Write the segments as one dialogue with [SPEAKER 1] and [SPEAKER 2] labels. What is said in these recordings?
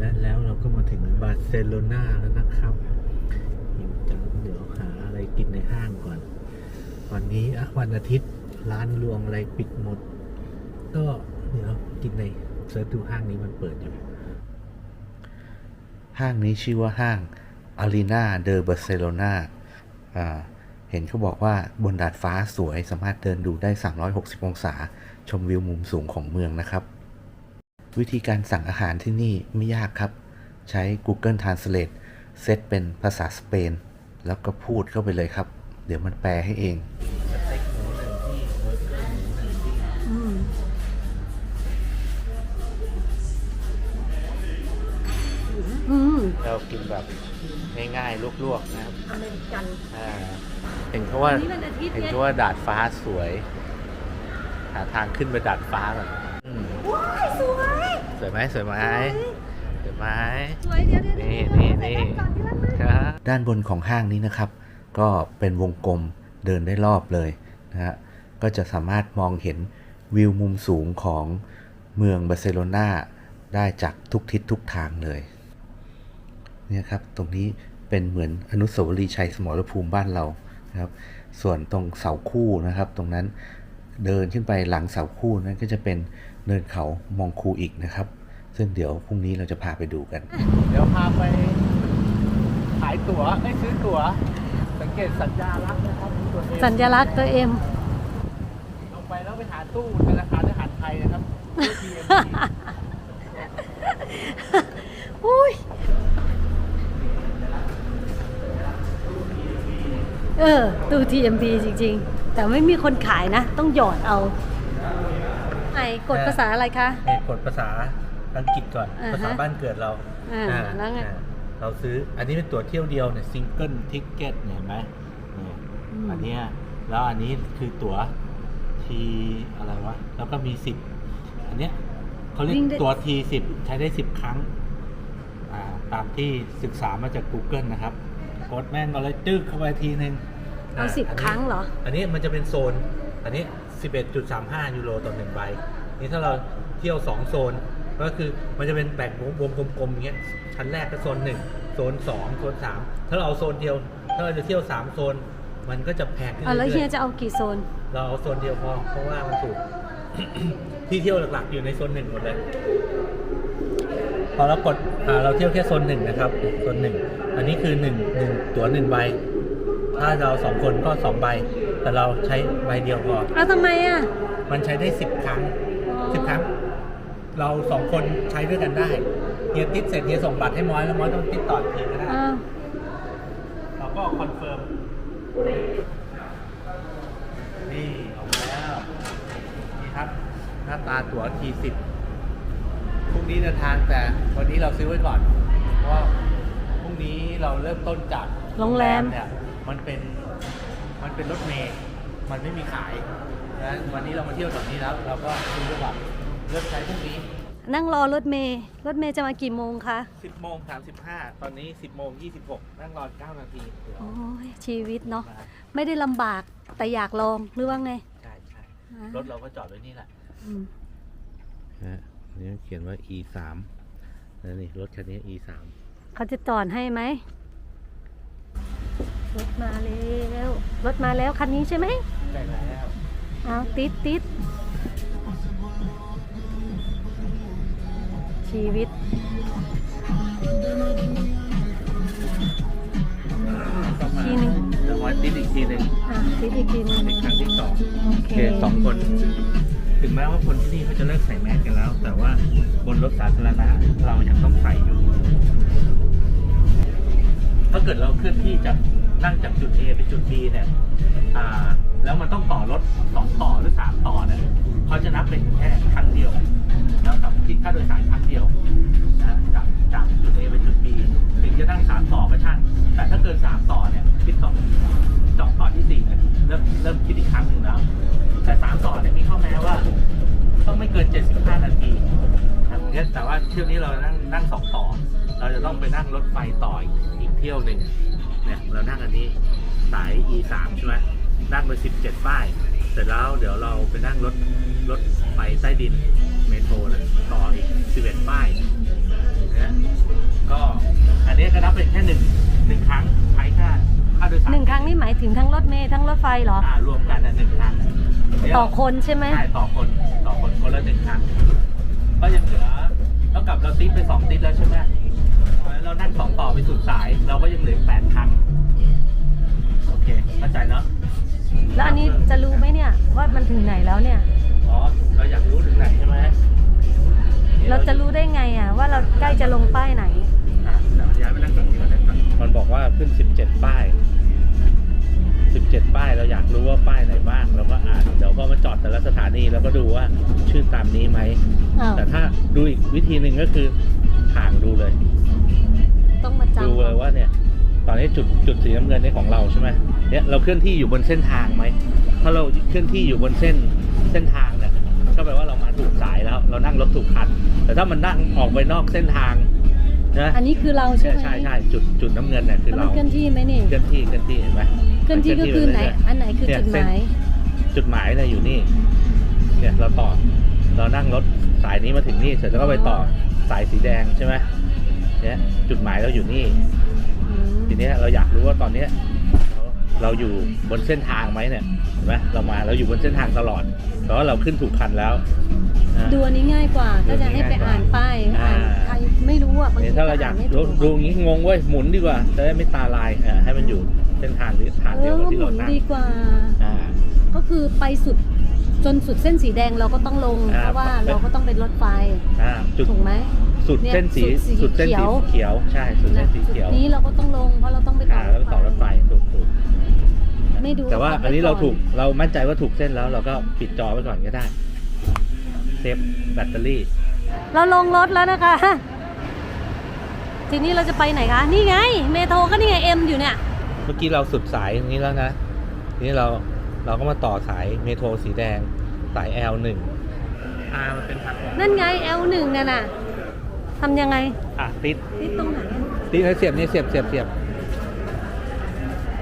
[SPEAKER 1] และแล้วเราก็มาถึงบาร์เซโลนาแล้วนะครับหิวจังเดี๋ยวหาอะไรกินในห้างก่อน วันนี้วันอาทิตย์ร้านรวงอะไรปิดหมด ก็เดี๋ยวกินในเสิร์ชดูห้างนี้มันเปิดอยู่
[SPEAKER 2] ห้างนี้ชื่อว่าห้าง Arena de Barcelona อ่าเห็นเขาบอกว่าบนดาดฟ้าสวยสามารถเดินดูได้ 360 องศา ชมวิวมุมสูงของเมืองนะครับ วิธีการสั่งอาหารที่นี่ไม่ยากครับ ใช้ Google Translate เซตเป็นภาษาสเปน แล้วก็พูดเข้าไปเลยครับ เดี๋ยวมันแปลให้เอง
[SPEAKER 1] สเต็กหมูหนึ่งที่เบอร์เกอร์หมูหนึ่งที่
[SPEAKER 3] อืมอืม
[SPEAKER 1] เรากินแบบง่ายๆลวกๆนะครับ
[SPEAKER 3] อเมริกัน
[SPEAKER 1] อ่าเห็นเขาว่า
[SPEAKER 3] วันนี้วันอาทิตย์
[SPEAKER 1] เห็น
[SPEAKER 3] ไง
[SPEAKER 1] เขาว่าดาดฟ้าสวย หาทางขึ้นไปดาดฟ้าก่อนอืม
[SPEAKER 3] ว้ายสวย
[SPEAKER 1] สวยไหมสวยไหมสวยไหม
[SPEAKER 3] สวยเดี๋ยวเดี๋ยว
[SPEAKER 1] นี่
[SPEAKER 3] เดี๋ยว
[SPEAKER 1] นี่
[SPEAKER 3] เดี๋ยว
[SPEAKER 1] นี่
[SPEAKER 3] ก่อนที่รักนะ
[SPEAKER 1] ครับ
[SPEAKER 2] ด้านบนของห้างนี้นะครับ ก็เป็นวงกลมเดินได้รอบเลยนะฮะก็จะสามารถมองเห็นวิวมุมสูงของเมืองบาร์เซโลนาได้จากทุกทิศทุกทางเลยเนี่ยครับตรงนี้เป็นเหมือนอนุสาวรีย์ชัยสมรภูมิบ้านเรานะครับ ส่วนตรงเสาคู่นะครับ ตรงนั้นเดินขึ้นไปหลังเสาคู่นั้นก็จะเป็นเนินเขามองคูอีกนะครับ ซึ่งเดี๋ยวพรุ่งนี้เราจะพาไปดูกัน
[SPEAKER 1] เดี๋ยวพาไปขายตั๋วให้ซื้อตั๋ว สังเกตสัญญาลักษณ์นะครับตัวเอง
[SPEAKER 3] สัญลักษณ์ตัวเอ็ม
[SPEAKER 1] ลงไปแล้วไปหาตู้ธนาคารทหารไทยนะครับตู้ TMT
[SPEAKER 3] อุ้ยเออตู้ TMB จริง ๆ แต่ไม่มีคนขายนะ ต้องหยอดเอา ไอ้กดภาษาอะไรคะ
[SPEAKER 1] เนี่ยกดภาษา อังกฤษก่อน
[SPEAKER 3] อ่าฮะ
[SPEAKER 1] ภาษาบ้านเกิดเรา
[SPEAKER 3] อ่า
[SPEAKER 1] อ่า
[SPEAKER 3] แล้วไง
[SPEAKER 1] อ่าเราซื้ออันนี้เป็นตั๋วเที่ยวเดียวเนี่ยซิงเกิลทิกเก็ตเนี่ยเห็นไหมเนี่ย
[SPEAKER 3] อืม
[SPEAKER 1] อันเนี้ยแล้วอันนี้คือตั๋วทีอะไรวะ แล้วก็มีสิบอันเนี้ยเขาเรียก
[SPEAKER 3] วิ่งได้
[SPEAKER 1] ตั๋วทีสิบใช้ได้สิบครั้งอ่าตามที่ศึกษามาจาก Google นะครับ กดแม่งก็เลยตึกเข้าไปทีนึง
[SPEAKER 3] เอาสิบ
[SPEAKER 1] นนี้
[SPEAKER 3] ครั้งเหรอ
[SPEAKER 1] อันนี้มันจะเป็นโซน อันนี้ 11.35 ยูโรต่อหนึ่งใบ นี่ถ้าเราเที่ยว 2 โซน ก็คือมันจะเป็นแบ่งวงกลมๆอย่างเงี้ยชั้นแรกก็โซน1โซน2โซน3ถ้าเราเอาโซนเดียว ถ้าเราจะเที่ยว3โซน มันก็จะแพงขึ้น
[SPEAKER 3] อะแล้ว
[SPEAKER 1] เรื่
[SPEAKER 3] เฮีย
[SPEAKER 1] อย
[SPEAKER 3] จะเอากี่โซน
[SPEAKER 1] ๆเราเอาโซนเดียวพอเพราะว่ามันถูก ที่เที่ยวหลักๆอยู่ในโซนหนึ่งหมดเลยพอเรากดอ่าเราเที่ยวแค่โซนหนึ่งนะครับโซนหนึ่งอันนี้คือหนึ่งหนึ่งตั๋วหนึ่งใบ ถ้าเราสองคนก็สองใบ แต่เราใช้ใบเดียวพอ
[SPEAKER 3] เอาทำไมอะ
[SPEAKER 1] มันใช้ได้สิบครั้ง
[SPEAKER 3] อ๋อ
[SPEAKER 1] สิบครั้ง เราสองคนใช้ด้วยกันได้เฮียติดเสร็จเฮียส่งบัตรให้มอยแล้วมอยต้องติดต่ออีกทีก็ได้
[SPEAKER 3] อ้าว
[SPEAKER 1] เราก็คอนเฟิร์มนี่ออกมาแล้วนี่ครับหน้าตาตั๋วทีสิบพรุ่งนี้เดินทางแต่วันนี้เราซื้อไว้ก่อนเพราะว่าพรุ่งนี้เราเริ่มต้นจาก
[SPEAKER 3] โรงแรม
[SPEAKER 1] เนี่ยมันเป็นมันเป็นรถเมล์มันไม่มีขายนะวันนี้เรามาเที่ยวแถวนี้แล้ว เราก็ซื้อไว้ก่อน เริ่มใช้พรุ่งนี้
[SPEAKER 3] นั่งรอรถเมย์รถเมย์จะมากี่โมงคะ
[SPEAKER 1] 10โมง35 ตอนนี้ 10โมง26 นั่งรอ9นาทีเดี๋ยว
[SPEAKER 3] โอ้ยชีวิตเนาะ
[SPEAKER 1] มา
[SPEAKER 3] ไม่ได้ลำบากแต่อยากลองหรือว่าไง
[SPEAKER 1] ใช่ใช่
[SPEAKER 3] อ่าร
[SPEAKER 1] ถเราก็จอดไว้นี่แหละ
[SPEAKER 3] อืม
[SPEAKER 1] นะนี่เขียนว่า e 3แล้วนี่รถคันนี้ e
[SPEAKER 3] เขาจะจอดให้ไหมรถมาแล้วรถมาแล้วคันนี้ใช่ไหม
[SPEAKER 1] 3ได้แล้ว
[SPEAKER 3] เอาติดติด ชีวิตทีหนึ่ง
[SPEAKER 1] จะมาติดอีกทีหนึ่ง
[SPEAKER 3] อะติดอีกทีหนึง
[SPEAKER 1] เป็นครั้งที่สอง
[SPEAKER 3] โอ
[SPEAKER 1] โอ
[SPEAKER 3] เค
[SPEAKER 1] เค สองคน ถึงแม้ว่าคนที่นี่เขาจะเลิกใส่แมสกันแล้ว แต่ว่าบนรถสาธารณะเรายังต้องใส่อยู่ ถ้าเกิดเราเคลื่อนที่จากนั่งจากจุด A ไปจุด B เนี่ย อ่า แล้วมันต้องต่อรถสองต่อหรือสามต่อเนี่ยเขาจะนับเป็นแค่ครั้งเดียวแล้วกับคิด ค่าโดยสารครั้งเดียวนะจากจากจุด A ไปจุด B ถึงจะนั่งสามต่อก็ช่างแต่ถ้าเกินสามต่อเนี่ยคิดต่อสองต่อที่สี่เนี่ยเริ่มเริ่มคิดอีกครั้งหนึ่งแล้วแต่สามต่อเนี่ยมีข้อแม้ว่า ต้องไม่เกิน75นาทีครับเนี่ยแต่ว่าเที่ยวนี้เรานั่งนั่งสองต่อ เราจะต้องไปนั่งรถไฟต่ออีกอีกเที่ยวหนึ่งเนี่ยเรานั่งอันนี้สาย E 3ใช่ไหมนั่งไป17ป้าย เสร็จแล้วเดี๋ยวเราไปนั่งรถรถไฟใต้ดิน เมโทรนะต่ออีก 11 ป้ายนะก็อันนี้ก็นับเป็นแค่หนึ่งหนึ่งครั้งใช้ค่าค่าโดยสารห
[SPEAKER 3] นึ่
[SPEAKER 1] งครั้งน
[SPEAKER 3] ี่หมายถึงทั้งรถเมย์ทั้งรถไฟเหรอ
[SPEAKER 1] อ่ารวมกันนะหนึ่งครั้ง
[SPEAKER 3] ต่อคนใช่ไหม
[SPEAKER 1] ใช่ต่อคนต่อคนคนละหนึ่งครั้งก็ยังเหลือเท่ากลับเราติ๊บไปสองติ๊บแล้วใช่ไหมเรานั่งสองต่อไปสุดสาย เราก็ยังเหลือแปดครั้งโอเคเข้าใจเนาะ
[SPEAKER 3] แล้วอันนี้จะรู้ไหมเนี่ยว่ามันถึงไหนแล้วเนี่ย
[SPEAKER 1] อ๋อเราอยากรู้ถึงไหนใช่ไหม
[SPEAKER 3] เราจะรู้ได้ไงอะ ว่าเราใกล้จะลงป้ายไหน
[SPEAKER 1] อะเดี๋ยวย้ายไปนั่งตรงนี้ก่อนนะครับมันบอกว่าขึ้นสิบเจ็ดป้ายสิบเจ็ดป้าย เราอยากรู้ว่าป้ายไหนบ้าง เราก็อ่าน เดี๋ยวก็มาจอดแต่ละสถานีแล้วก็ดูว่าชื่อตามนี้ไหม
[SPEAKER 3] อ้าว
[SPEAKER 1] แต่ถ้าดูอีกวิธีหนึ่งก็คือห่างดูเลย
[SPEAKER 3] ต้องมาจำ
[SPEAKER 1] ดูเลยว่าเนี่ย ตอนนี้จุดจุดสีน้ำเงินนี่ของเราใช่ไหมเนี่ยเราเคลื่อนที่อยู่บนเส้นทางไหม ถ้าเราเคลื่อนที่อยู่บนเส้น เส้นทางเนี่ยก็แปลว่าเรามาถูกสายแล้ว เรานั่งรถถูกคัน แต่ถ้ามันนั่งออกไปนอกเส้นทางนะ
[SPEAKER 3] อันนี้คือเราใช่
[SPEAKER 1] ใช่
[SPEAKER 3] ไหม
[SPEAKER 1] ใช่ใช่จุดจุดน้ำเงินเนี่ยคือ
[SPEAKER 3] แล้วมั
[SPEAKER 1] เรา
[SPEAKER 3] นเคลื่อนที่ไหมนี่
[SPEAKER 1] เคลื่อนที่เคลื่อนที่เห็นไหม
[SPEAKER 3] เคลื่อนที่ก็คือไหน อันไหนคือจุดหมาย
[SPEAKER 1] จุดหมายเนี่ยอยู่นี่ เนี่ยเราต่อเรานั่งรถสายนี้มาถึงนี่เสร็จแล้วก็ไปต่อสายสีแดงใช่ไหมเนี่ยจุดหมายเราอยู่นี่
[SPEAKER 3] อืม
[SPEAKER 1] ทีเนี้ยเราอยากรู้ว่าตอนเนี้ยเราเราอยู่บนเส้นทางไหมเนี่ยเห็นไหมเรามาเราอยู่บนเส้นทางตลอด เพราะว่าเราขึ้นถูกคันแล้วนะ
[SPEAKER 3] ดูอันนี้ง่ายกว่าก็จะให้ไปอ่านป้าย
[SPEAKER 1] อ่า
[SPEAKER 3] อ่านใครไม่รู้อะบาง
[SPEAKER 1] เนี่ย
[SPEAKER 3] ที
[SPEAKER 1] ถ้าเราอยาก
[SPEAKER 3] ไม่
[SPEAKER 1] ดู
[SPEAKER 3] ถูก
[SPEAKER 1] ดูอย่างงี้งงเว้ยหมุนดีกว่าจะได้ไม่ตาลายอ่าให้มันอยู่เส้นทางหรือทาง
[SPEAKER 3] เอ
[SPEAKER 1] เดียว
[SPEAKER 3] อ
[SPEAKER 1] กับ
[SPEAKER 3] ห
[SPEAKER 1] ที่
[SPEAKER 3] มุ
[SPEAKER 1] เรา
[SPEAKER 3] น
[SPEAKER 1] นั่ง
[SPEAKER 3] ดีกว่า
[SPEAKER 1] อ่า
[SPEAKER 3] ก็คือไปสุดจนสุดเส้นสีแดงเราก็ต้องลง
[SPEAKER 1] อ่า
[SPEAKER 3] เพราะว่าเราก็ต้องเป็นรถไฟ
[SPEAKER 1] อ่าจุด
[SPEAKER 3] ถูกไหม
[SPEAKER 1] สุด
[SPEAKER 3] เนี่ย
[SPEAKER 1] เส้นสี
[SPEAKER 3] สุ
[SPEAKER 1] สุ
[SPEAKER 3] ด
[SPEAKER 1] ด
[SPEAKER 3] สี
[SPEAKER 1] เส้น
[SPEAKER 3] เขี
[SPEAKER 1] สี
[SPEAKER 3] ยว
[SPEAKER 1] เขียวใช่สุดเส้นสีเขียว
[SPEAKER 3] จุดนี้เราก็ต้องลงเพราะเราต้องไปต่
[SPEAKER 1] อ่า
[SPEAKER 3] อ
[SPEAKER 1] แล้วไปต่อรถไฟถูกถูก
[SPEAKER 3] ไม่ดู
[SPEAKER 1] แต่ว่าะอันนี้เรา
[SPEAKER 3] ไก่
[SPEAKER 1] ถูกเรามั่นใจว่าถูกเส้นแล้ว เราก็ปิดจอไว้ก่อนก็ได้ เซฟแบตเตอรี่
[SPEAKER 3] เราลงรถแล้วนะคะ ทีนี้เราจะไปไหนคะ นี่ไง เมโทรก็นี่ไงเอ็มอยู่เนี่ย
[SPEAKER 1] เมื่อกี้เราสุดสายตรงนี้แล้วนะทีนี้เราเราก็มาต่อสายเมโทรสีแดงสาย L1 อ่ามันเป็นพัน
[SPEAKER 3] นั่นไง L1 น่ะน่ะทำยังไง
[SPEAKER 1] อะติด
[SPEAKER 3] นี่ตรงไหนอะ
[SPEAKER 1] ติดให้เสียบนี่เสียบเสียบเสียบ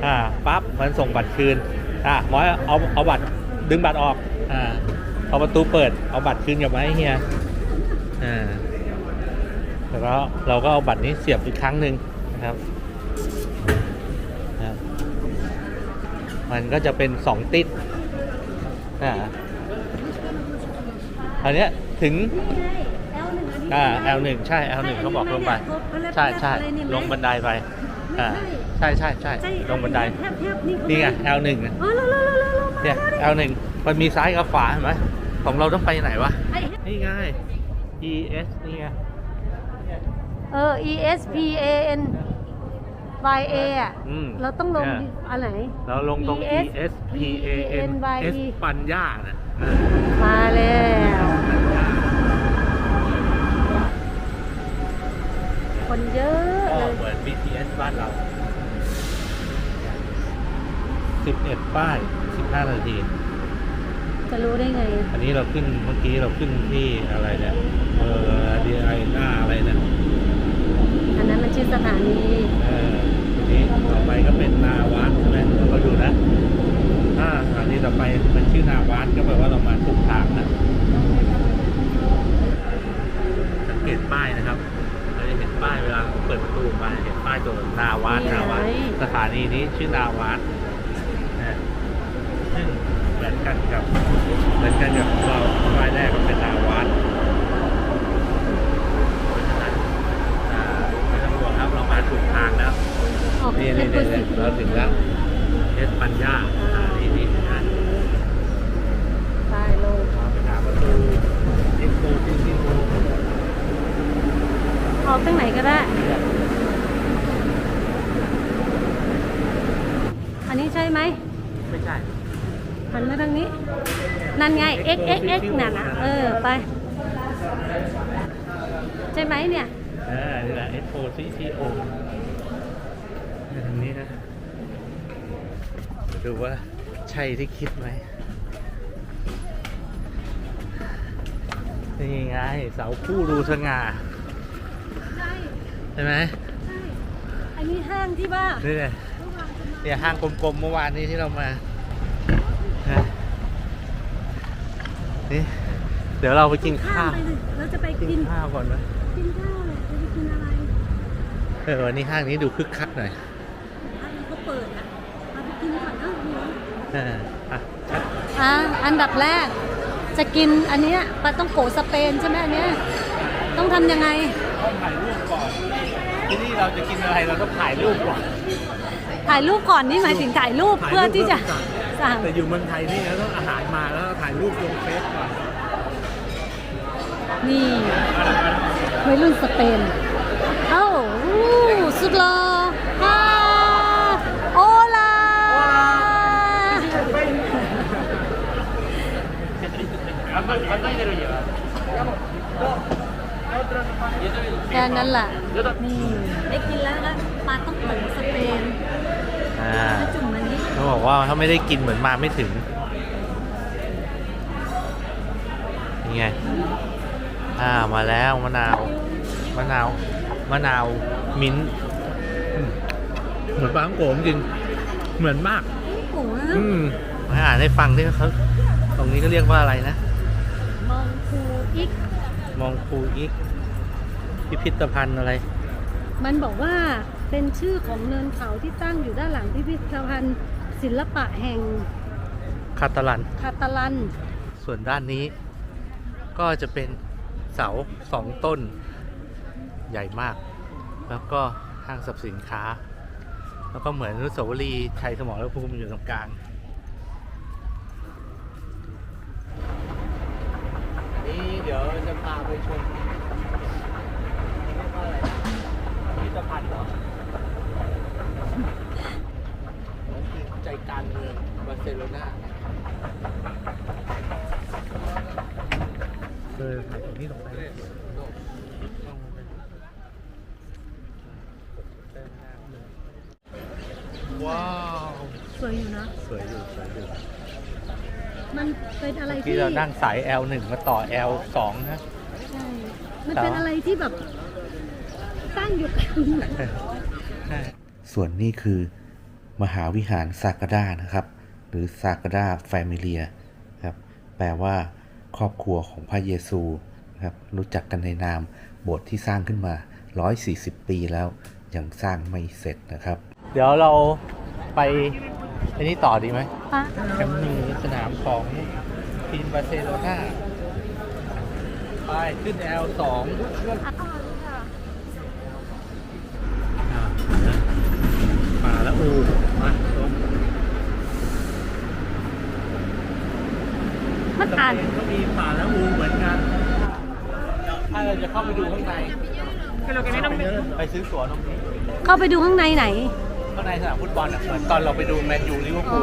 [SPEAKER 1] อ่าปั๊บมันส่งบัตรคืนอะหมอเอาเอาบัตรดึงบัตรออกอ่าเอาประตูเปิดเอาบัตรคืนกลับมาให้เฮียอ่าแล้วเราก็เอาบัตรนี้เสียบอีกครั้งหนึ่งนะครับนะมันก็จะเป็นสองติดอ่าอันนี้ถึงอ่า L1 ใช่ L1 เขาบอกลงไป ใช่ใช่ลงบันไดไป อ่าใช่ใช่ใช่ลงบันได
[SPEAKER 3] แทบแทบนี่เขา
[SPEAKER 1] นี่ไง L1 นะ
[SPEAKER 3] อ๋อแล้วแล้วแล้วแล้ว
[SPEAKER 1] เนี่ย L1 มันมีซ้ายกับขวาเห็นไหมของเราต้องไปไหนวะ
[SPEAKER 3] ไอ้
[SPEAKER 1] นี่ไง ES นี่ไง
[SPEAKER 3] เออ E S P A N Y A อะ
[SPEAKER 1] อืม
[SPEAKER 3] เราต้องลง
[SPEAKER 1] เนี่ย
[SPEAKER 3] ดิอันไหน
[SPEAKER 1] เราลงตรง
[SPEAKER 3] ES
[SPEAKER 1] ES P A N
[SPEAKER 3] PANYE
[SPEAKER 1] S ปัญญาน่ะเออ
[SPEAKER 3] มาแล้ว คนเยอะ
[SPEAKER 1] ก็
[SPEAKER 3] เลย
[SPEAKER 1] เหมือน BTS บ้านเรา 11 ป้าย 15 นาที
[SPEAKER 3] จะรู้ได้ไง
[SPEAKER 1] อันนี้เราขึ้นเมื่อกี้เราขึ้นที่อะไรเนี่ยเออ DI หน้าอะไรเนี่ย
[SPEAKER 3] อันนั้นมันชื่อสถานี
[SPEAKER 1] เออทีนี้ต่อไปก็เป็นนาวัดใช่ไหมเราก็ดูนะถ้าสถานีต่อไปเป็นชื่อนาวัดก็แปลว่าเรามาถูกทางนะสังเกตป้ายนะครับเราจะเห็น ป้ายเวลาเปิดประตูมาเห็นป้ายตัวนาวัด
[SPEAKER 3] นี่ไง
[SPEAKER 1] นาวัดสถานีนี้ชื่อนาวัดนะซึ่งเหมือนกันกับเหมือนกันกับของเราป้ายแรกก็เป็นนาวัดเพราะฉะนั้นอ่าไม่ต้องห่วงครับเรามาถูกทางแล้ว
[SPEAKER 3] ออก
[SPEAKER 1] นี่
[SPEAKER 3] เพ
[SPEAKER 1] นี่
[SPEAKER 3] ชรบุ
[SPEAKER 1] นี่
[SPEAKER 3] รี
[SPEAKER 1] เราถึงแล้วเอสปัญญาอ่านี่นี่อ่า
[SPEAKER 3] ใต้โลก
[SPEAKER 1] เราไปหาประตูเอ็กโคซิซิโอ
[SPEAKER 3] อกทางไหนก็ได้ อันนี้ใช่ไหม
[SPEAKER 1] ไม่ใช่
[SPEAKER 3] หันมาทางนี้ นั่นไง x x x นั่นน่ะ เออ ไป ใช่ไหมเนี่ย
[SPEAKER 1] อ่านี่แหละเอ็กโคซิซิโอทางนี้นะดูว่าใช่ที่คิดไหมนี่ไงเสาผู้ดูสง่า ช่ไหม
[SPEAKER 3] ใช่อันนี้ห้างที่ว่า
[SPEAKER 1] นี่ไงเนี่ยห้างกลมๆเมื่อวานนี้ที่เรามาฮะนี่เดี๋ยวเราไปกินข้าว
[SPEAKER 3] ไปเลยเราจะไป
[SPEAKER 1] กิ
[SPEAKER 3] กิ
[SPEAKER 1] น
[SPEAKER 3] น
[SPEAKER 1] ข้าวก่อนนะ
[SPEAKER 3] กินข้าวเลยจะไปกินอะไร
[SPEAKER 1] เออวันนี้ห้างนี้ดูคึกคักหน่อย
[SPEAKER 3] ร้านเขาเปิดอะพาไปกิน
[SPEAKER 1] เอออะ
[SPEAKER 3] อะอันดับแรก จะกินอันเนี้ยปลาต้องโกสเปนใช่ไหมอันเนี้ยต้องทำยังไง
[SPEAKER 4] ต้องถ่ายรูปก่อน ที่นี่เราจะกินอะไรเราต้องถ่ายรูปก่อน
[SPEAKER 3] ถ่ายรูปก่อนนี่หมายถึงถ่ายรูปเพื่อที่จะสั่ง
[SPEAKER 4] แต่อยู่เมืองไทยนี่เราต้องอาหารมาแล้วถ่ายรูปลงเฟซก่อน
[SPEAKER 3] นี่วัยรุ่นสเปนเอ้าอู้สุดหล่อฮ่าโอลา แค่นั้นแหละนี่ได้กินแล้วก็ปลาต้องโกสเปน
[SPEAKER 1] อ่า
[SPEAKER 3] แล้วจุ่มมันนี้
[SPEAKER 1] เขาบอกว่าถ้าไม่ได้กินเหมือนมาไม่ถึงนี่ไงอ่ามาแล้วมะนาวมะนาวมะนาวมิ้นท์อืมเหมือนปลาท่องโกะจริงเหมือนมาก
[SPEAKER 3] โอ้โห
[SPEAKER 1] อืมมาอ่านให้ฟังที่เขาตรงนี้ก็เรียกว่าอะไรนะ
[SPEAKER 3] มองคูอีก
[SPEAKER 1] มองคูอิก พิพิธภัณฑ์อะไร
[SPEAKER 3] มันบอกว่าเป็นชื่อของเนินเขาที่ตั้งอยู่ด้านหลังพิพิธภัณฑ์ ศิลปะแห่ง
[SPEAKER 1] คาตาลัน
[SPEAKER 3] คาตาลัน
[SPEAKER 1] ส่วนด้านนี้ ก็จะเป็นเสาสองต้นใหญ่มาก แล้วก็ห้างสรรพสินค้า แล้วก็เหมือนอนุสาวรีย์ชัยสมรภูมิอยู่ตรงกลางนี่เดี๋ยวจะพาไปชม พิพิธภัณฑ์เหรอนั่นคือใจกลางเมืองบาร์เซโลนาเออถ่ายตรงนี้ลงไปว้าว
[SPEAKER 3] สวยอยู่นะ
[SPEAKER 1] สวยอยู่ สวยอยู่
[SPEAKER 3] มันเป็นอะไร
[SPEAKER 1] ที่
[SPEAKER 3] ที่
[SPEAKER 1] เรานั่งสาย L1 มาต่อ L2 นะ
[SPEAKER 3] ใช่ มันเป็นอะไรที่แบบ ตั้งอยู่กลางเมือง
[SPEAKER 1] ส่วนนี้คือมหาวิหารซากาดานะครับ หรือซากาดาแฟมิเลียครับแปลว่า ครอบครัวของพระเยซูนะครับรู้จักกันในนามโบสถ์ที่สร้างขึ้นมา 140 ปีแล้วยังสร้างไม่เสร็จนะครับ เดี๋ยวเราไปอันนี้ต่อดีไหม
[SPEAKER 3] ปะ
[SPEAKER 1] แคมป์นูสนามของทีมบาร์เซโลนาไปขึ้น L2 อ่า ป่าละอูมาลง
[SPEAKER 3] มันอ่าน
[SPEAKER 4] ก็มีป่าละอูเหมือนกัน
[SPEAKER 1] ถ้าเราจะเข้าไปดูข้างในไปซื้อตั๋วตรงนี้
[SPEAKER 3] เข้าไปดูข้างในไหน
[SPEAKER 1] ข้างในสนามฟุตบอลอะเหมือนตอนเราไปดูแมนยูลิเวอร์พูล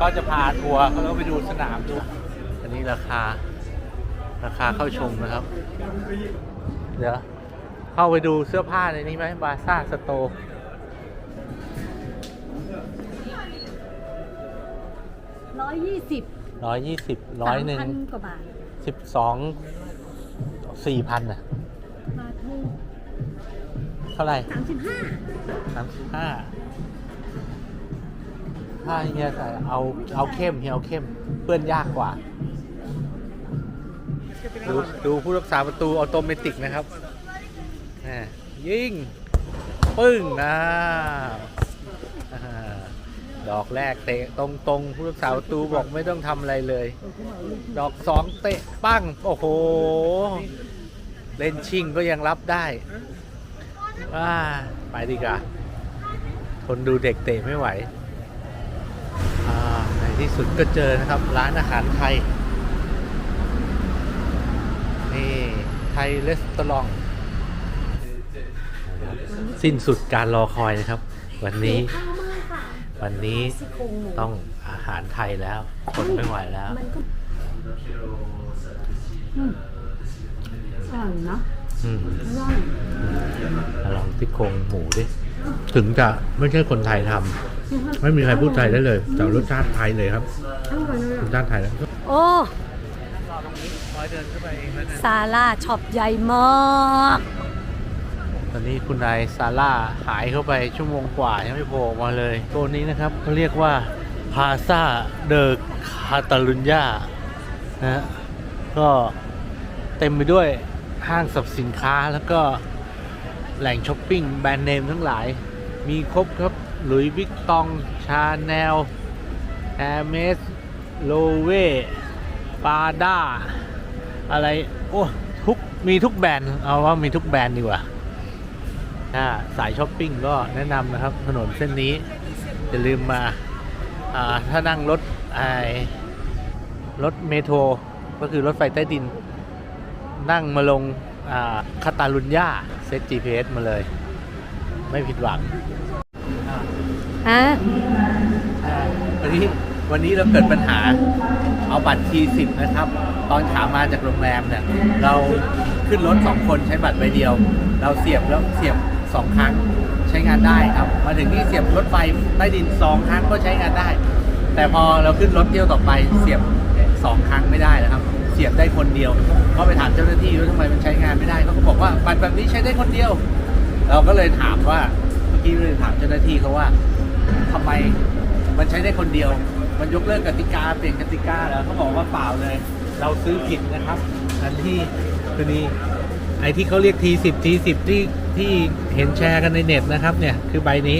[SPEAKER 1] ก็จะพาทัวร์แล้วก็ไปดูสนามดูอันนี้ราคา ราคาเข้าชมนะครับ เดี๋ยวเข้าไปดูเสื้อผ้าในนี้ไหมบาซ่าสโตร์
[SPEAKER 3] ร้อยยี่สิบ
[SPEAKER 1] ร้อยยี่สิบร้อยหนึ่ง
[SPEAKER 3] พันกว่าบาท
[SPEAKER 1] สิบสองสี่พันอะ
[SPEAKER 3] บาทหนึ่ง
[SPEAKER 1] เท่าไหร่
[SPEAKER 3] สามสิบห้า
[SPEAKER 1] สามสิบห้าถ้าเฮียใส่เอาเอาเข้มเฮียเอาเข้มเปื้อนยากกว่า ดูดูผู้รักษาประตูออโตเมติกนะครับแหม่ยิง ปึ้งนะอ่า ดอกแรกเตะตรงตรงๆ ผู้รักษาประตูบอกไม่ต้องทำอะไรเลย ดอกสองเตะปั้ง โอ้โห เล่นชิงก็ยังรับได้อ่าไปดีกว่าทนดูเด็กเตะไม่ไหวอ่าในที่สุดก็เจอนะครับ ร้านอาหารไทย นี่ ไทยレスตอรอง สิ้นสุดการรอคอยนะครับ วันนี้
[SPEAKER 3] วมากค่ะ
[SPEAKER 1] วันนี้
[SPEAKER 3] ซี่โครงหมู
[SPEAKER 1] ต้องอาหารไทยแล้วทนไม่ไหวแล้ว
[SPEAKER 3] มันก็อืมอร่อยเนอะ
[SPEAKER 1] อืม
[SPEAKER 3] อร่อย
[SPEAKER 1] ลองที่โครงหมูดิ ถึงจะไม่ใช่คนไทยทำไม่มีใครพูดไทยได้เลย แต่รสชาติไทยเลยครับ
[SPEAKER 3] อร่อยเลย
[SPEAKER 1] รสชาติไทยแล้ว
[SPEAKER 3] โอ้
[SPEAKER 1] ร้อยเดินขึ้นไปเองแล้วนะ
[SPEAKER 3] ซาร่าช็อปใหญ่มาก
[SPEAKER 1] ตอนนี้คุณนายซาร่าหายเข้าไปชั่วโมงกว่ายังไม่โผล่อมาเลยตัวนี้นะครับเขาเรียกว่าพาซาเดอคาตาลุญญานะฮะก็เต็มไปด้วยห้างสรรพสินค้าแล้วก็แหล่งช้อปปิ้งแบรนด์เนมทั้งหลาย มีครบครับหลุยส์วิกตองชาแนลแอร์เมสโลเวปาด้าอะไร โอ้ ทุก มีทุกแบรนด์ เอาว่ามีทุกแบรนด์ดีกว่า ถ้าสายช้อปปิ้งก็แนะนำนะครับ ถนนเส้นนี้ อย่าลืมมาอ่าถ้านั่งรถไอรถเมโทรก็คือรถไฟใต้ดิน นั่งมาลงอ่าคาตาลุญญาเซต GPS มาเลย ไม่ผิดหวัง
[SPEAKER 3] อะ
[SPEAKER 1] วันนี้วันนี้เราเกิดปัญหาเอาบัตร T10 นะครับ ตอนขามาจากโรงแรมเนี่ย เราขึ้นรถสองคนใช้บัตรใบเดียว เราเสียบแล้วเสียบ สองครั้งใช้งานได้ครับ มาถึงนี่เสียบรถไฟใต้ดินสองครั้งก็ใช้งานได้ แต่พอเราขึ้นรถเที่ยวต่อไปเสียบสองครั้งไม่ได้นะครับ เสียบได้คนเดียว ก็ไปถามเจ้าหน้าที่ว่าทำไมมันใช้งานไม่ได้เขาก็บอกว่าบัตรแบบนี้ใช้ได้คนเดียว เราก็เลยถามว่าเมื่อกี้เลยถามเจ้าหน้าที่เขาว่าทำไมมันใช้ได้คนเดียว มันยกเลิกกติกาเปลี่ยนกติกาแล้วเขาบอกว่าเปล่าเลย เราซื้อผิดนะครับอันที่คือนี้ ไอที่เขาเรียก T10 T10 ที่ที่เห็นแชร์กันในเน็ตนะครับเนี่ยคือใบนี้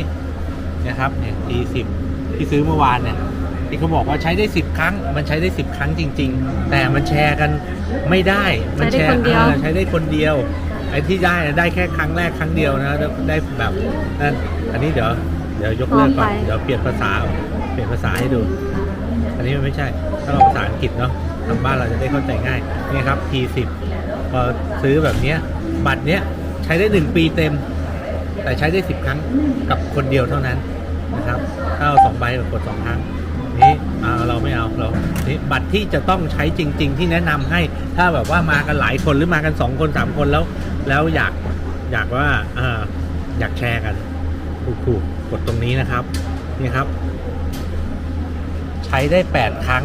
[SPEAKER 1] นะครับเนี่ย T10 ที่ซื้อเมื่อวานเนี่ยที่เขาบอกว่าใช้ได้10ครั้ง มันใช้ได้10ครั้งจริง ๆ แต่มันแชร์กันไม่ได้มัแชร์อ่าใช้ได้คนเดียวไอ้ที่ได้ได้แค่ครั้งแรกครั้งเดียวนะได้ได้แบบนั่นอันนี้เดี๋ยวเดี๋ยวยกเลิกก่อนเดี๋ยวเปลี่ยนภาษาเอาเปลี่ยนภาษาให้ดู อันนี้มันไม่ใช่ถ้าเราภาษาอังกฤษเนาะทางบ้านเราจะได้เข้าใจง่ายนี่ครับ T10 พอซื้อแบบเนี้ยบัตรเนี้ยใช้ได้ 1 ปีเต็ม แต่ใช้ได้ 10 ครั้งกับคนเดียวเท่านั้นนะครับถ้าเอาสองใบกดสองครั้งนี่เเราไม่เอาเรานี่บัตรที่จะต้องใช้จริง ๆ ที่แนะนำให้ถ้าแบบว่ามากันหลายคนหรือมากัน 2 คน 3 คนแล้ว แล้วอยากอยากว่าอออยากแชร์กันถูกๆกดตรงนี้นะครับนี่ครับ ใช้ได้ 8 ครั้ง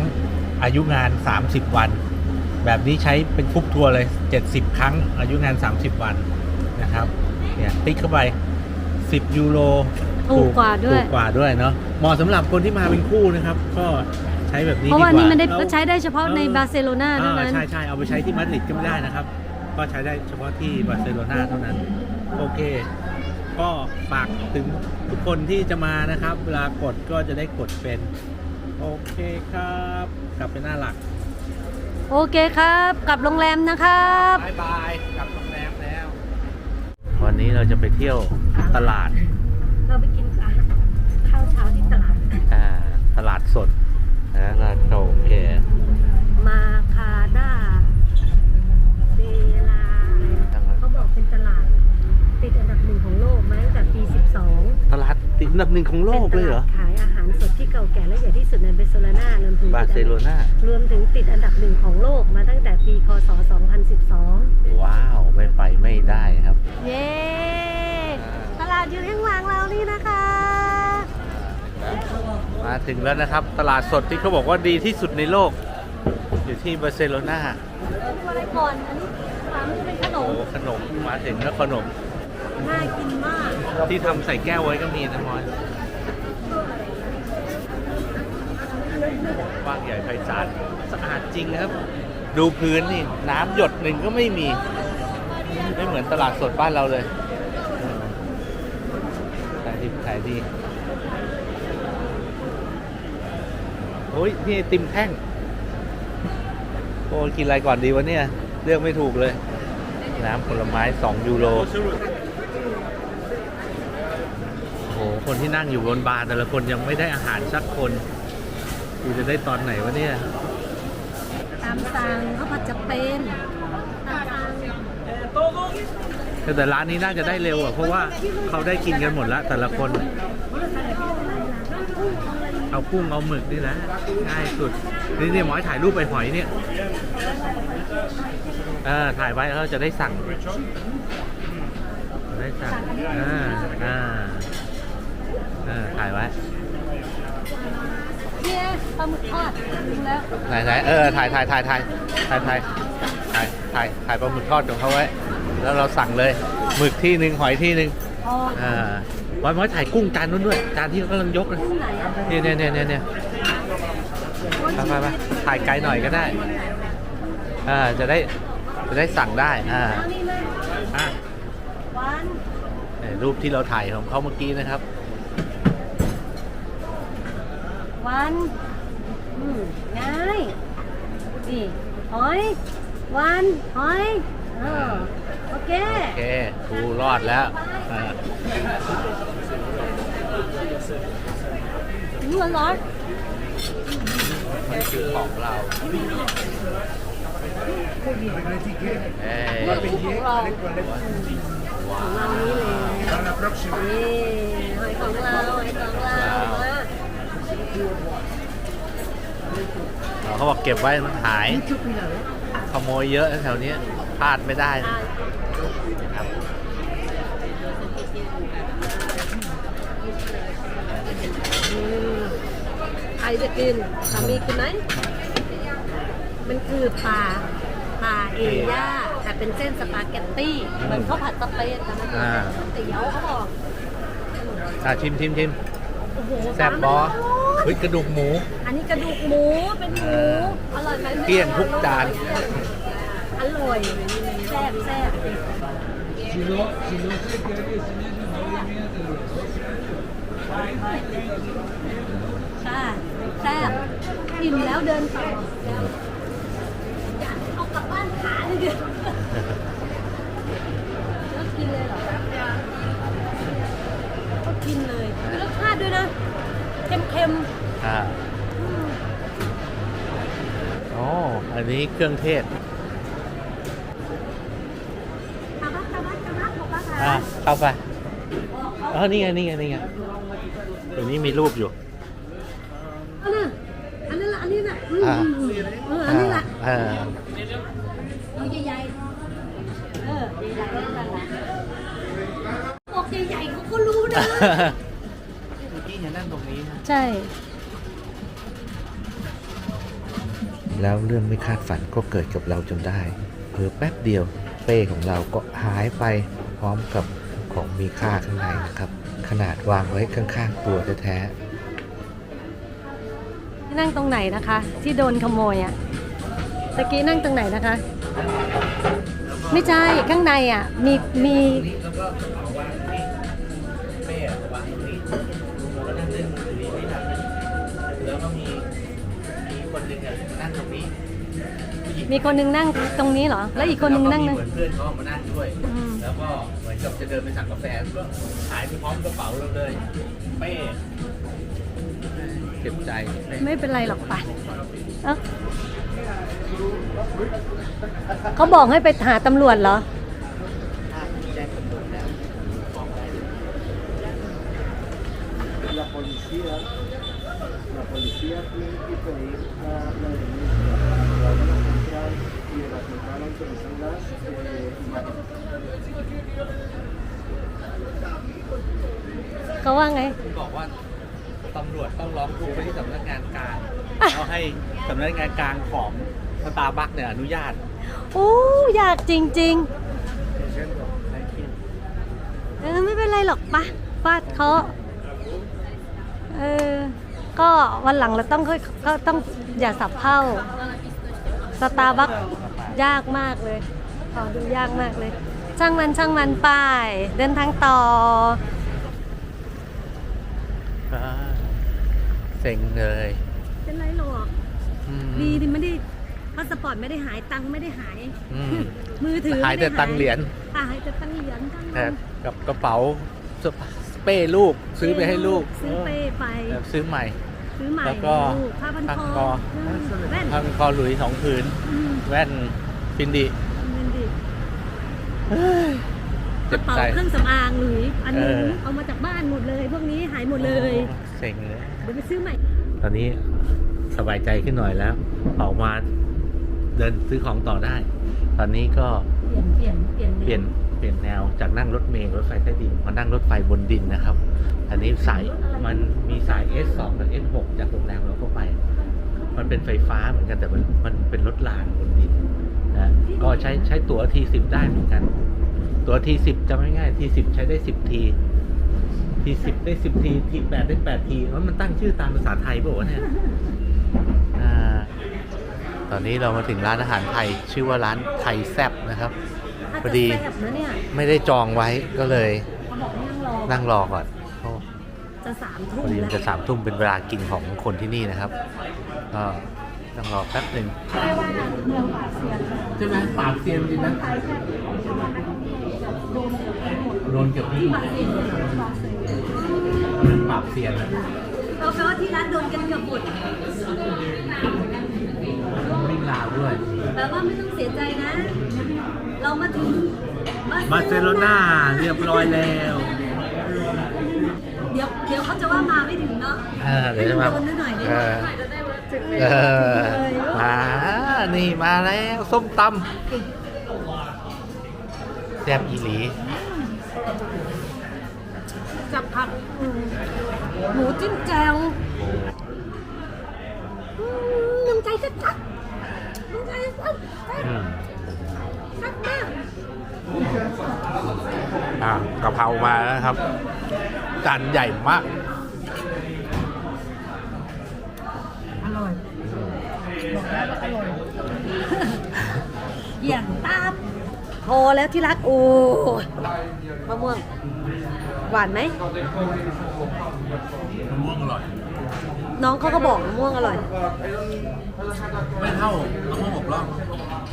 [SPEAKER 1] อายุงาน 30 วัน แบบนี้ใช้เป็นคุปทัวร์เลย 70 ครั้ง อายุงาน 30 วันนะครับ เนี่ยติ๊กเข้าไป 10 ยูโร
[SPEAKER 3] ถูกกว่าด้วย
[SPEAKER 1] ถูกกว่าด้วยเนาะเหมาะสำหรับคนที่มาเป็นคู่นะครับ ก็ใช้แบบนี้
[SPEAKER 3] เพราะว่า
[SPEAKER 1] ดีก
[SPEAKER 3] นี่มันได้
[SPEAKER 1] แล้ว
[SPEAKER 3] ใช้ได้เฉพาะในบาร์เซโลนาเท่านั้น
[SPEAKER 1] อ่ใช่ใช่เอาไปใช้ที่มาดริดก็ไม่ได้นะครับ ก็ใช้ได้เฉพาะที่บาร์เซโลนาเท่านั้น โอเค ก็ฝากถึงทุกคนที่จะมานะครับ เวลากดก็จะได้กดเป็น โอเคครับ กลับไปหน้าหลัก
[SPEAKER 3] โอเคครับกลับโรงแรมนะครับ
[SPEAKER 1] บายบายกลับโรงแรมแล้ว วันนี้เราจะไปเที่ยวตลาด
[SPEAKER 3] เราไปกินข้าวเช้าที่ตลาด
[SPEAKER 1] อ่า ตลาดสดนะตลาดเก่าแก่
[SPEAKER 3] มาคาด้าเบลาอะไรนะเขาบอกเป็นตลาด ติดอันดับหนึ่งของโลกมาตั้งแต่ปี 12
[SPEAKER 1] ตลาดติดอันดับหนึ่งของโลกเลยเหรอ
[SPEAKER 3] ป็นตาดขายอาหาร สดที่เก่าแก่และใหญ่ที่สุดในเบโซลานารวมถึง
[SPEAKER 1] บาร์เซโลนา ร
[SPEAKER 3] วมถึงติดอันดับหนึ่งของโลกมาตั้งแต่ปีคศ 2012
[SPEAKER 1] ว้าว ไม่ไปไม่ได้ครับ
[SPEAKER 3] เย้ตลาดอยู่ข้างหลังเรานี่นะคะ
[SPEAKER 1] มาถึงแล้วนะครับ ตลาดสดที่เขาบอกว่าดีที่สุดในโลก อยู่ที่บาร์เซโลนา
[SPEAKER 3] อะไรก่อนอันนี้ถามจะเป็นขน
[SPEAKER 1] โอ้
[SPEAKER 3] ม
[SPEAKER 1] ขนมมาถึงแล้วขนม
[SPEAKER 3] น่ากินมาก
[SPEAKER 1] ที่ทำใส่แก้วไว้ก็มีนะมอยกว้างใหญ่ไพศาลสะอาดจริงนะครับ ดูพื้นนี่น้ำหยดหนึ่งก็ไม่มี ไม่เหมือนตลาดสดบ้านเราเลยขายดีขายดีโอ้ยนี่ติมแท่งโอ้กินอะไรก่อนดีวะเนี่ย เลือกไม่ถูกเลย น้ำผลไม้ 2 ยูโรโอ้โห คนที่นั่งอยู่บนบาร์แต่ละคนยังไม่ได้อาหารสักคน กูจะได้ตอนไหนวะเนี่ย
[SPEAKER 3] ตามสั่งข้าวผัดจะเป็นตามสั่ง
[SPEAKER 1] แต่ร้านนี้น่าจะได้เร็วอะเพราะว่าเขาได้กินกันหมดแล้วแต่ละคน เอากุ้งเอาหมึกนี่แหละง่ายสุด นี่เนี่ยหมอให้ถ่ายรูปไปหอยเนี่ยเออถ่ายไว้แล้วเราจะได้สั่งจะได้สั่งอ่าอ่าเออถ่ายไว้
[SPEAKER 3] นี่ยปลาหมึกทอดดูแล้ว
[SPEAKER 1] ไหนไหนเออถ่ายถ่ายถ่ายถ่ายถ่ายถ่ายถ่ายถ่ายถ่ายปลาหมึกทอดของเขาไว้ แล้วเราสั่งเลยหมึกที่หนึ่งหอยที่หนึ่ง
[SPEAKER 3] อ๋อ
[SPEAKER 1] อ่าไว้ไว้ถ่ายกุ้งจานนู้นด้วยจานที่เขากำลังยกเลย
[SPEAKER 3] ที่ไหนอะ
[SPEAKER 1] เนี่ยเนี่ยเนี่ยเนี่ยเนี่ยไปไปไปถ่ายไกลหน่อยก็ได้อ่าจะได้จะได้สั่งได้อ่า
[SPEAKER 3] เอานี่มา
[SPEAKER 1] อะ
[SPEAKER 3] วัน
[SPEAKER 1] รูปที่เราถ่ายของเขาเมื่อกี้นะครับ
[SPEAKER 3] วันอืมง่ายนี่หอย วันหอยเออโอเค
[SPEAKER 1] โอเคกูรอดแล้วอ่า
[SPEAKER 3] นี่มันร้อน
[SPEAKER 1] มันคือของเราเอ้ย
[SPEAKER 3] นี่คือของเราของเรานี่เลยนี่หอยของเราหอยของเรามา
[SPEAKER 1] เขาบอกเก็บไว้มันหาย ขโมยเยอะแถวเนี้ยพลาดไม่ได้
[SPEAKER 3] อ่า
[SPEAKER 1] นะครับ
[SPEAKER 3] อืมใครจะกินสามีกินไหมมันคือปลาปลาเอย่าแต่เป็นเส้นสปาเกตตี้เหมือนข้าวผัดสเปนแต่มันเป็นเส้นก๋วยเตี๋ยวเขาบอก
[SPEAKER 1] อะชิมชิมชิม
[SPEAKER 3] โอ้โห
[SPEAKER 1] แซ่บบอ เฮ้ยกระดูกหมู
[SPEAKER 3] อันนี้กระดูกหมูเป็นหมูอร่อยไหม
[SPEAKER 1] เกลี้ยงทุกจาน
[SPEAKER 3] อร่อยแซ่บแซ่บใช่แซ่บอิ่มแล้วเดินต่ออยากเอากลับบ้านขาเลยเดียวแล้วกินเลยเหรอก็กินเลยมีรสชาติด้วยนะ เค็มๆ
[SPEAKER 1] อ่าอ๋ออันนี้เครื่องเทศ
[SPEAKER 3] ตาบักตาบักตาบักบอกว่า
[SPEAKER 1] อะเข้าไปเออนี่ไงนี่ไงนี่ไงเดี๋ยวนี้มีรูปอยู่
[SPEAKER 3] อันนั้นอันนั้นละอันนี้น่ะอืม
[SPEAKER 1] อ่า
[SPEAKER 3] อืมอืมเอออันนี้ละ
[SPEAKER 1] อ่า
[SPEAKER 3] เอาใหญ่ๆเออใหญ่ๆแล้วกันละบอกใหญ่ๆเขาก็รู้นะ
[SPEAKER 1] เมื่อกี้เห็ นนั่งตรงนี้นะ
[SPEAKER 3] ใช่
[SPEAKER 1] แล้วเรื่องไม่คาดฝันก็เกิดกับเราจนได้ เพิ่แป๊บเดียวเป้ของเราก็หายไปพร้อมกับของมีค่าข้างในนะครับ ขนาดวางไว้ข้างๆตัวแท้
[SPEAKER 3] นั่งตรงไหนนะคะ ที่โดนขโมยอะตะกี้นั่งตรงไหนนะคะ ไม่ใช่ข้างในอะมีมี
[SPEAKER 1] ๆ มีคนหนึงนั่งตรงนี้
[SPEAKER 3] เหรอ แล้วอีกคนหนึงนั่ง
[SPEAKER 1] แล้ว
[SPEAKER 3] นั่ง
[SPEAKER 1] ก็มีเหมือนเพื่อนเขาเอามานั่งด้วย
[SPEAKER 3] อืม
[SPEAKER 1] แล้วก็เหมือนกับจะเดินไปสั่งกาแฟก็หายไปพร้อมกระเป๋าเราเลยเป้เจ็บใจ
[SPEAKER 3] ไม่เป็นไรหรอกไปเอ้าเขาบอกให้ไปหาตำรวจเหรอ
[SPEAKER 1] แจ้งตำรวจแล้ว
[SPEAKER 5] la policía, la policía tiene que pedir la, la denuncia a la órgano central y de la central autorizan las eh, imágenes.
[SPEAKER 3] เขาว่าไง
[SPEAKER 1] บอกว่าตำรวจต้องร้องทุกข์ไปที่สำนักงานกลางเขาให้สำนักงานกลางของสตาร์บัคเนี่ยอนุญาต
[SPEAKER 3] โอ้อยากจริง ๆ เออไม่เป็นไรหรอกปะฟาดเขาะเออ ก็วันหลังเราต้องค่อยก็ต้องอย่าสับเข้าสตาร์บัค ยากมากเลยขอดูยากมากเลย ช่างมันช่างมันไปเดินทางต่อ
[SPEAKER 1] อ่าเซ็งเลย
[SPEAKER 3] เป็นไรหรอก
[SPEAKER 1] อืม
[SPEAKER 3] ดีดิไม่ได้พาสปอร์ตไม่ได้หายตังค์ไม่ได้หาย
[SPEAKER 1] อืม
[SPEAKER 3] มือถือ
[SPEAKER 1] หายแต่
[SPEAKER 3] ไม่ได้
[SPEAKER 1] ตังค์เหรียญ
[SPEAKER 3] หายแต่ตังค์เหรียญตังค์
[SPEAKER 1] แต่กับกระเป๋าสเป้ลูกซื้อไปให้ลูก
[SPEAKER 3] ซื้อเป้ไป
[SPEAKER 1] แบบซื้อใหม่
[SPEAKER 3] ซื้อใหม่
[SPEAKER 1] แล้วก็
[SPEAKER 3] ลูผ้าพัน
[SPEAKER 1] พัน
[SPEAKER 3] ค
[SPEAKER 1] ค
[SPEAKER 3] อ
[SPEAKER 1] อ
[SPEAKER 3] อืมแว่น
[SPEAKER 1] พันคอหลุยสองผืน
[SPEAKER 3] อืม
[SPEAKER 1] แว่นฟินดี
[SPEAKER 3] เงินดิก
[SPEAKER 1] เจ็
[SPEAKER 3] ระ
[SPEAKER 1] บ
[SPEAKER 3] เป๋า
[SPEAKER 1] ใจ
[SPEAKER 3] เครื่องสำอางหลุยอันนึง
[SPEAKER 1] เออ
[SPEAKER 3] เอามาจากบ้านหมดเลย พวกนี้หายหมดเลย
[SPEAKER 1] โอ้เซ็งเลย
[SPEAKER 3] เดี๋ยวไปซื้อใหม่
[SPEAKER 1] ตอนนี้สบายใจขึ้นหน่อยแล้วออกมาเดินซื้อของต่อได้ ตอนนี้ก็
[SPEAKER 3] เปลี่ยนเปลี่ยนเปลี่ยน
[SPEAKER 1] เปลี่ยนแนวจากนั่งรถเมล์รถไฟใต้ดินมานั่งรถไฟบนดินนะครับ อันนี้สายมันมีสาย S2 กับ S6 จากโรงแรมเราเข้าไป มันเป็นไฟฟ้าเหมือนกันแต่มันมันเป็นรถรางบนดินนะก็ใช้ใช้ตั๋ว T10 ได้เหมือนกัน ตั๋ว T10 จำไม่ง่าย T10 ใช้ได้ 10 ที T10 ได้ 10 ที T8 ได้ 8 ทีว่ามันตั้งชื่อตามภาษาไทยเปล่าวเนี่ยตอนนี้เรามาถึงร้านอาหารไทย ชื่อว่าร้านไทยแซบนะครับ พอ
[SPEAKER 3] จะ
[SPEAKER 1] ดี
[SPEAKER 3] แซ่บนะเนี่ย
[SPEAKER 1] ไม่ได้จองไว้ก็เลย
[SPEAKER 3] เขาบอกให้นั่งรอ
[SPEAKER 1] นั่งรอก่อนเพราะ
[SPEAKER 3] จะสามทุ่
[SPEAKER 2] พ
[SPEAKER 3] ม
[SPEAKER 2] อดี
[SPEAKER 3] แล้
[SPEAKER 2] มั
[SPEAKER 3] วน
[SPEAKER 2] จะสามทุ่มเป็นเวลากินของคนที่นี่นะครับก็ต้องรอแป๊บหนึ่ง
[SPEAKER 3] ไม่ว่าเมืองปากเซียน
[SPEAKER 1] ใช่ไหมปากเซียนจริงนะ
[SPEAKER 3] ไทยแค่ประมาณนักท่องเที่ยวโดนเกือบทั้งหมด
[SPEAKER 1] โดนเกือบที่
[SPEAKER 3] ปากเซียนปากเซียน
[SPEAKER 1] ปากเซียนนะ
[SPEAKER 3] เราแปลว่าที่ร้านโดนกันเกือบหมด
[SPEAKER 1] วิ่งราวด้วย
[SPEAKER 3] แต่ว่าไม่ต้องเสียใจนะ เรามาถึง
[SPEAKER 1] บาร์เซโลนาเรียบร้อยแล้ว
[SPEAKER 3] เดี๋ยวเดี๋ยวเขาจะว่ามาไม่ถึงเนาะ
[SPEAKER 2] เออเดี๋ยวจะมา
[SPEAKER 3] โดนนิดหน่อยนิด
[SPEAKER 2] เอ
[SPEAKER 3] หน่อย
[SPEAKER 2] อเออมานี่มาแล้วส้มตำแซ่บอีหลี
[SPEAKER 3] จับผักอืมหมูจิ้มแจ่วอืมน้ำใจชัดๆน้ำใจชัด
[SPEAKER 2] อืม
[SPEAKER 3] ๆชัดมาก
[SPEAKER 2] อะกะเพรามาแล้วครับ จานใหญ่มาก
[SPEAKER 3] อร่อยบอกแล้วว่าอร่อยอย่างตามพอแล้วที่รัก โอ้ยมะม่วง หวานไหม
[SPEAKER 1] มะม่วงอร่อย
[SPEAKER 3] น้องเขาก็บอกมะม่วงอร่อย
[SPEAKER 1] ไม่เท่ามะม่วงอบร่อง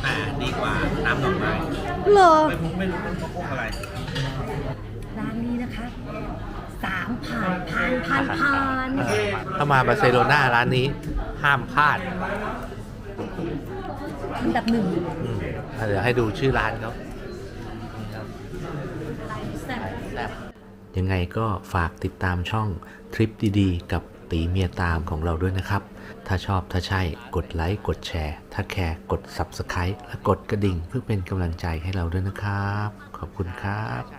[SPEAKER 1] แต่ดีกว่าน้ำดอกไม้
[SPEAKER 3] เหรอ
[SPEAKER 1] ไม่รู้ไม่รู้มะม่วงอะไร
[SPEAKER 3] ร้านนี้นะคะสามผ่านผ่านผ่านผ่าน
[SPEAKER 2] ถ้ามาบาร์เซโลนาร้านนี้ห้ามพลาด
[SPEAKER 3] อันดับหนึ่ง
[SPEAKER 2] อืมอะเดี๋ยวให้ดูชื่อร้านเขา
[SPEAKER 3] แซ่บ
[SPEAKER 2] แซ่บยังไงก็ฝากติดตามช่องทริปดีๆ กับ ตีเมียตามของเราด้วยนะครับ ถ้าชอบถ้าใช่กดไลค์กดแชร์ ถ้าแคร์กด Subscribe และกดกระดิ่งเพื่อเป็นกำลังใจให้เราด้วยนะครับ ขอบคุณครับ